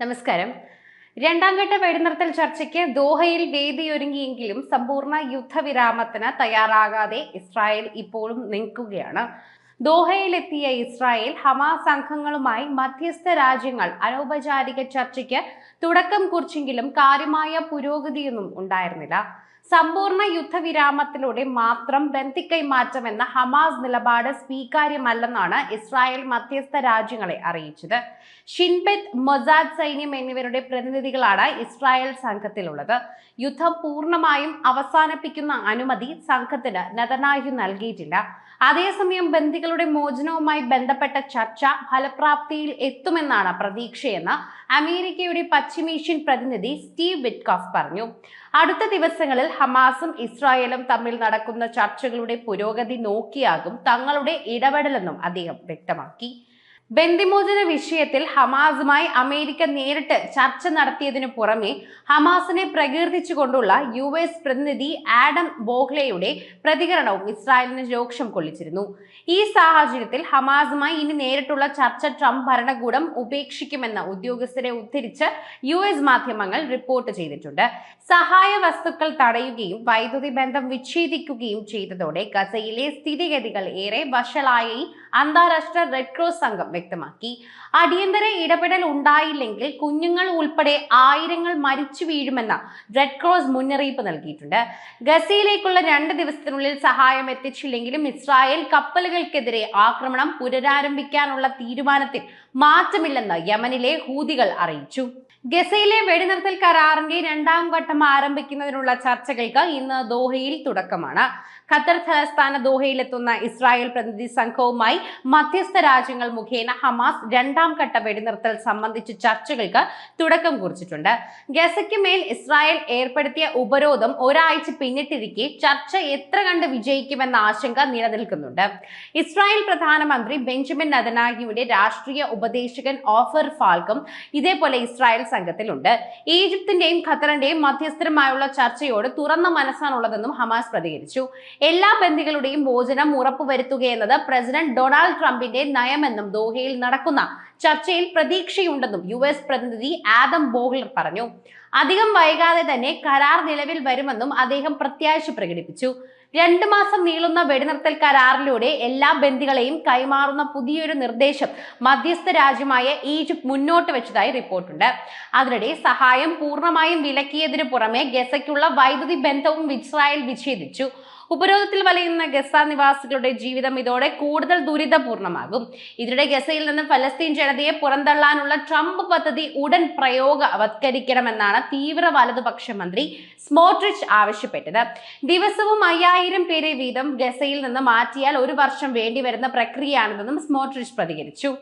നമസ്കാരം. രണ്ടാം ഘട്ട വെടിനിർത്തൽ ചർച്ചയ്ക്ക് ദോഹയിൽ വേദിയൊരുങ്ങിയെങ്കിലും സമ്പൂർണ യുദ്ധവിരാമത്തിന് തയ്യാറാകാതെ ഇസ്രായേൽ ഇപ്പോഴും നിൽക്കുകയാണ്. ദോഹയിലെത്തിയ ഇസ്രായേൽ ഹമാസ് സംഘങ്ങളുമായി മധ്യസ്ഥ രാജ്യങ്ങൾ അനൗപചാരിക ചർച്ചയ്ക്ക് തുടക്കം കുറിച്ചെങ്കിലും കാര്യമായ പുരോഗതിയൊന്നും ഉണ്ടായിരുന്നില്ല. സമ്പൂർണ യുദ്ധവിരാമത്തിലൂടെ മാത്രം ബന്ധിക്കൈമാറ്റം എന്ന ഹമാസ് നിലപാട് സ്വീകാര്യമല്ലെന്നാണ് ഇസ്രായേൽ മധ്യസ്ഥ രാജ്യങ്ങളെ അറിയിച്ചത്. ഷിൻബെത്ത് മൊസാദ് സൈന്യം എന്നിവരുടെ പ്രതിനിധികളാണ് ഇസ്രായേൽ സംഘത്തിലുള്ളത്. യുദ്ധം പൂർണമായും അവസാനിപ്പിക്കുന്ന അനുമതി സംഘത്തിന് നെതനാഹു നൽകിയിട്ടില്ല. അതേസമയം ബന്ദികളുടെ മോചനവുമായി ബന്ധപ്പെട്ട ചർച്ച ഫലപ്രാപ്തിയിൽ എത്തുമെന്നാണ് പ്രതീക്ഷയെന്ന് അമേരിക്കയുടെ പശ്ചിമേഷ്യൻ പ്രതിനിധി സ്റ്റീവ് വിറ്റ്കോഫ് പറഞ്ഞു. അടുത്ത ദിവസങ്ങളിൽ ഹമാസും ഇസ്രായേലും തമ്മിൽ നടക്കുന്ന ചർച്ചകളുടെ പുരോഗതി നോക്കിയാകും തങ്ങളുടെ ഇടപെടലെന്നും അദ്ദേഹം വ്യക്തമാക്കി. ബന്ദിമോചന വിഷയത്തിൽ ഹമാസുമായി അമേരിക്ക നേരിട്ട് ചർച്ച നടത്തിയതിനു പുറമെ ഹമാസിനെ പ്രകീർത്തിച്ചുകൊണ്ടുള്ള യു എസ് പ്രതിനിധി ആഡം ബോഹ്ലയുടെ പ്രതികരണവും ഇസ്രായേലിന് രോക്ഷം കൊള്ളിച്ചിരുന്നു. ഈ സാഹചര്യത്തിൽ ഹമാസുമായി ഇനി നേരിട്ടുള്ള ചർച്ച ട്രംപ് ഭരണകൂടം ഉപേക്ഷിക്കുമെന്ന ഉദ്യോഗസ്ഥരെ ഉദ്ധരിച്ച് യു എസ് മാധ്യമങ്ങൾ റിപ്പോർട്ട് ചെയ്തിട്ടുണ്ട്. സഹായ വസ്തുക്കൾ തടയുകയും വൈദ്യുതി ബന്ധം വിച്ഛേദിക്കുകയും ചെയ്തതോടെ ഗസയിലെ സ്ഥിതിഗതികൾ ഏറെ വഷളായി അന്താരാഷ്ട്ര റെഡ് ക്രോസ് സംഘം വ്യക്തമാക്കി. അടിയന്തര ഇടപെടൽ ഉണ്ടായില്ലെങ്കിൽ കുഞ്ഞുങ്ങൾ ഉൾപ്പെടെ ആയിരങ്ങൾ മരിച്ചു വീഴുമെന്ന റെഡ് ക്രോസ് മുന്നറിയിപ്പ് നൽകിയിട്ടുണ്ട്. ഗസയിലേക്കുള്ള രണ്ട് ദിവസത്തിനുള്ളിൽ സഹായം എത്തിച്ചില്ലെങ്കിലും ഇസ്രായേൽ കപ്പലുകൾക്കെതിരെ ആക്രമണം പുനരാരംഭിക്കാനുള്ള തീരുമാനത്തിൽ മാറ്റമില്ലെന്ന് യമനിലെ ഹൂതികൾ അറിയിച്ചു. ഗസയിലെ വെടിനിർത്തൽ കരാറിന്റെ രണ്ടാം ഘട്ടം ആരംഭിക്കുന്നതിനുള്ള ചർച്ചകൾക്ക് ഇന്ന് ദോഹയിൽ തുടക്കമാണ്. ഖത്തർ തലസ്ഥാന ദോഹയിലെത്തുന്ന ഇസ്രായേൽ പ്രതിനിധി സംഘവുമായി മധ്യസ്ഥ രാജ്യങ്ങൾ മുഖേന ഹമാസ് രണ്ടാം ഘട്ട വെടിനിർത്തൽ സംബന്ധിച്ച് ചർച്ചകൾക്ക് തുടക്കം കുറിച്ചിട്ടുണ്ട്. ഗസയ്ക്ക് മേൽ ഇസ്രായേൽ ഏർപ്പെടുത്തിയ ഉപരോധം ഒരാഴ്ച പിന്നിട്ടിരിക്കെ ചർച്ച എത്ര കണ്ട് വിജയിക്കുമെന്ന ആശങ്ക നിലനിൽക്കുന്നുണ്ട്. ഇസ്രായേൽ പ്രധാനമന്ത്രി ബെഞ്ചമിൻ നദനാഹിയുടെ രാഷ്ട്രീയ ഉപദേശകൻ ഓഫർ ഫാൽക്കും ഇതേപോലെ ഇസ്രായേൽ സംഘത്തിലുണ്ട്. ഈജിപ്തിന്റെയും ഖത്തറിന്റെയും മധ്യസ്ഥരുമായുള്ള ചർച്ചയോട് തുറന്ന മനസ്സാണുള്ളതെന്നും ഹമാസ് പ്രതികരിച്ചു. എല്ലാ ബന്ദികളുടെയും മോചനം ഉറപ്പുവരുത്തുകയെന്നത് പ്രസിഡന്റ് ഡൊണാൾഡ് ട്രംപിന്റെ നയമെന്നും ദോഹയിൽ നടക്കുന്ന ചർച്ചയിൽ പ്രതീക്ഷയുണ്ടെന്നും യു എസ് പ്രതിനിധി ആദം ബോഗ്ലർ പറഞ്ഞു. അധികം വൈകാതെ തന്നെ കരാർ നിലവിൽ വരുമെന്നും അദ്ദേഹം പ്രത്യാശ പ്രകടിപ്പിച്ചു. രണ്ട് മാസം നീളുന്ന വെടിനിർത്തൽ കരാറിലൂടെ എല്ലാ ബന്ദികളെയും കൈമാറുന്ന പുതിയൊരു നിർദ്ദേശം മധ്യസ്ഥ രാജ്യമായ ഈജിപ്ത് മുന്നോട്ട് വെച്ചതായി റിപ്പോർട്ടുണ്ട്. അതിനിടെ സഹായം പൂർണമായും വിലക്കിയതിനു പുറമെ ഗസയ്ക്കുള്ള വൈദ്യുതി ബന്ധവും ഇസ്രായേൽ വിച്ഛേദിച്ചു. ഉപരോധത്തിൽ വലയുന്ന ഗസ നിവാസികളുടെ ജീവിതം ഇതോടെ കൂടുതൽ ദുരിതപൂർണമാകും. ഇതിനിടെ ഗസയിൽ നിന്ന് ഫലസ്തീൻ ജനതയെ പുറന്തള്ളാനുള്ള ട്രംപ് പദ്ധതി ഉടൻ പ്രയോഗവത്കരിക്കണമെന്നാണ് തീവ്ര വലതുപക്ഷ മന്ത്രി സ്മോട്രിച്ച് ആവശ്യപ്പെട്ടത്. ദിവസവും അയ്യായിരം പേരെ വീതം ഗസയിൽ നിന്ന് മാറ്റിയാൽ ഒരു വർഷം വേണ്ടിവരുന്ന പ്രക്രിയയാണിതെന്നും സ്മോട്രിച്ച് പ്രതികരിച്ചു.